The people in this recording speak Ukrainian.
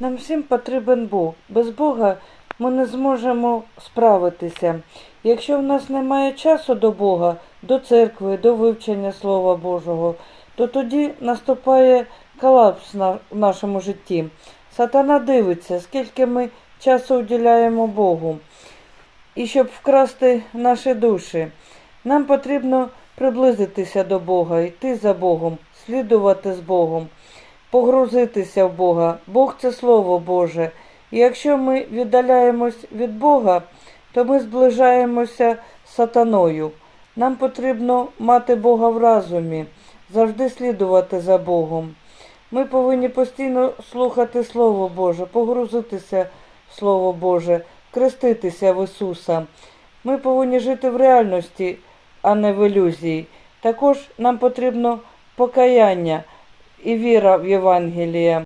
Нам всім потрібен Бог. Без Бога ми не зможемо справитися. Якщо в нас немає часу до Бога, до церкви, до вивчення Слова Божого, то тоді наступає колапс в нашому житті. Сатана дивиться, скільки ми часу уділяємо Богу. І щоб вкрасти наші душі, нам потрібно приблизитися до Бога, йти за Богом, слідувати з Богом, погрузитися в Бога. Бог це Слово Боже. І якщо ми віддаляємось від Бога, то ми зближаємося з сатаною. Нам потрібно мати Бога в разумі, завжди слідувати за Богом. Ми повинні постійно слухати Слово Боже, погрузитися в Слово Боже, креститися в Ісуса. Ми повинні жити в реальності, а не в ілюзії. Також нам потрібно покаяння і віра в Євангеліє.